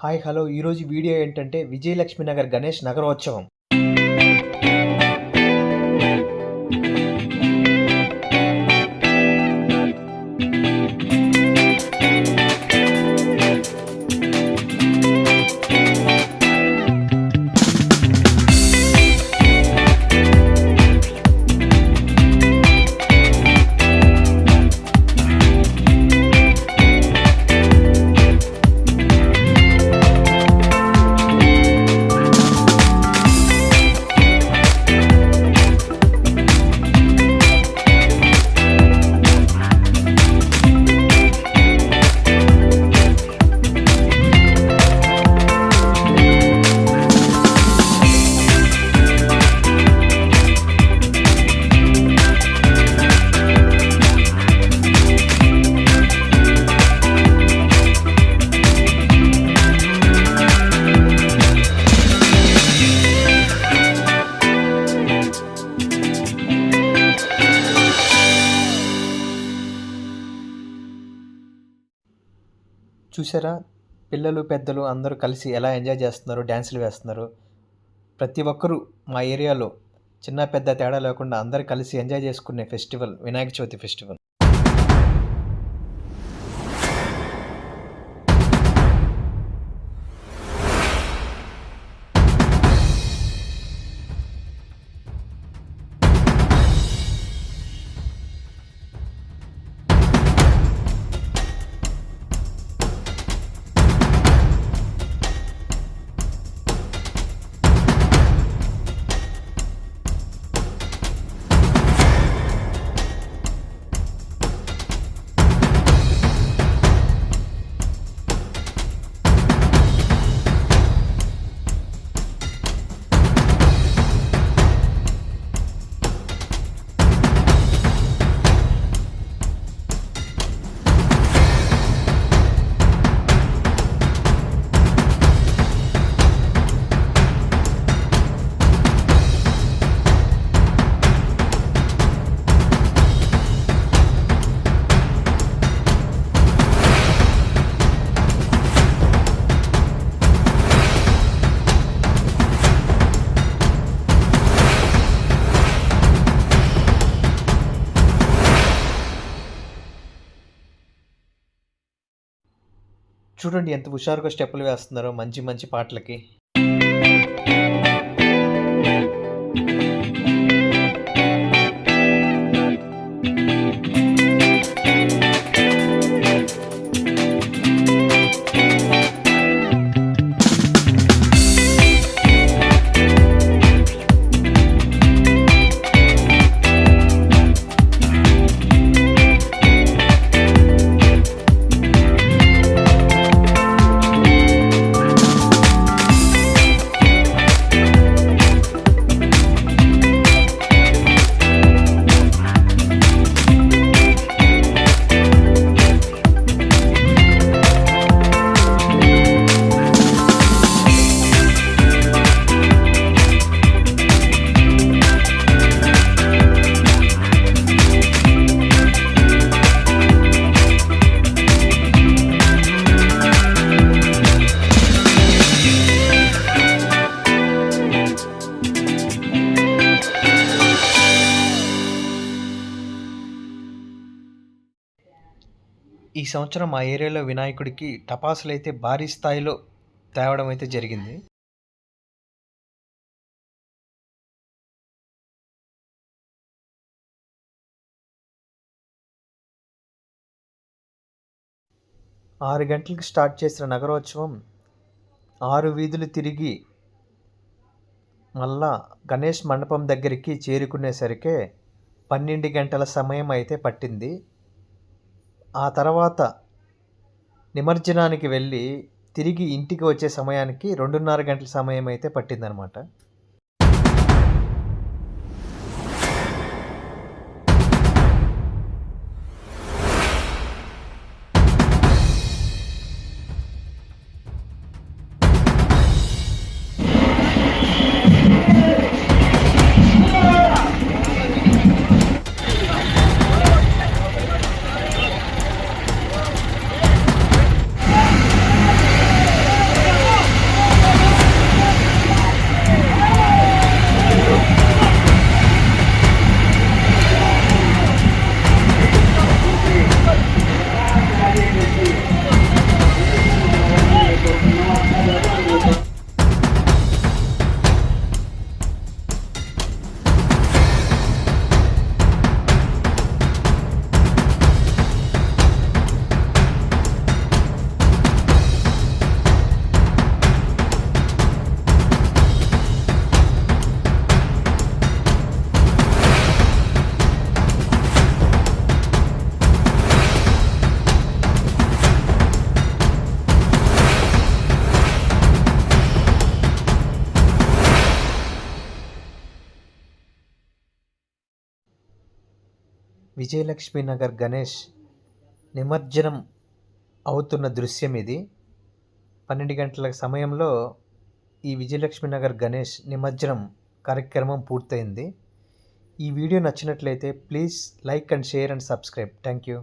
Hi hello. ఈరోజు video ఏంటంటే విజయలక్ష్మి నగర్ గణేష్ నగరోత్సవం. చూసారా? పిల్లలు పెద్దలు అందరూ కలిసి ఎలా ఎంజాయ్ చేస్తున్నారు? డ్యాన్సులు వేస్తున్నారు. ప్రతి ఒక్కరూ మా ఏరియాలో చిన్న పెద్ద తేడా లేకుండా అందరు కలిసి ఎంజాయ్ చేసుకునే ఫెస్టివల్ వినాయక చవితి ఫెస్టివల్. చూడండి ఎంత హుషారుగా స్టెప్పులు వేస్తున్నారో మంచి మంచి పాటలకి. ఈ సంవత్సరం మా ఏరియాలో వినాయకుడికి టపాసులు అయితే భారీ స్థాయిలో తేవడం అయితే జరిగింది. ఆరు గంటలకు స్టార్ట్ చేసిన నగరోత్సవం ఆరు వీధులు తిరిగి మళ్ళా గణేష్ మండపం దగ్గరికి చేరుకునేసరికే పన్నెండు గంటల సమయం అయితే పట్టింది. ఆ తర్వాత నిమజ్జనానికి వెళ్ళి తిరిగి ఇంటికి వచ్చే సమయానికి రెండున్నర గంటల సమయం అయితే పట్టిందనమాట. విజయలక్ష్మీనగర్ గణేష్ నిమజ్జనం అవుతున్న దృశ్యం ఇది. పన్నెండు గంటల సమయంలో ఈ విజయలక్ష్మి నగర్ గణేష్ నిమజ్జనం కార్యక్రమం పూర్తయింది. ఈ వీడియో నచ్చినట్లయితే please like and share and subscribe. Thank you.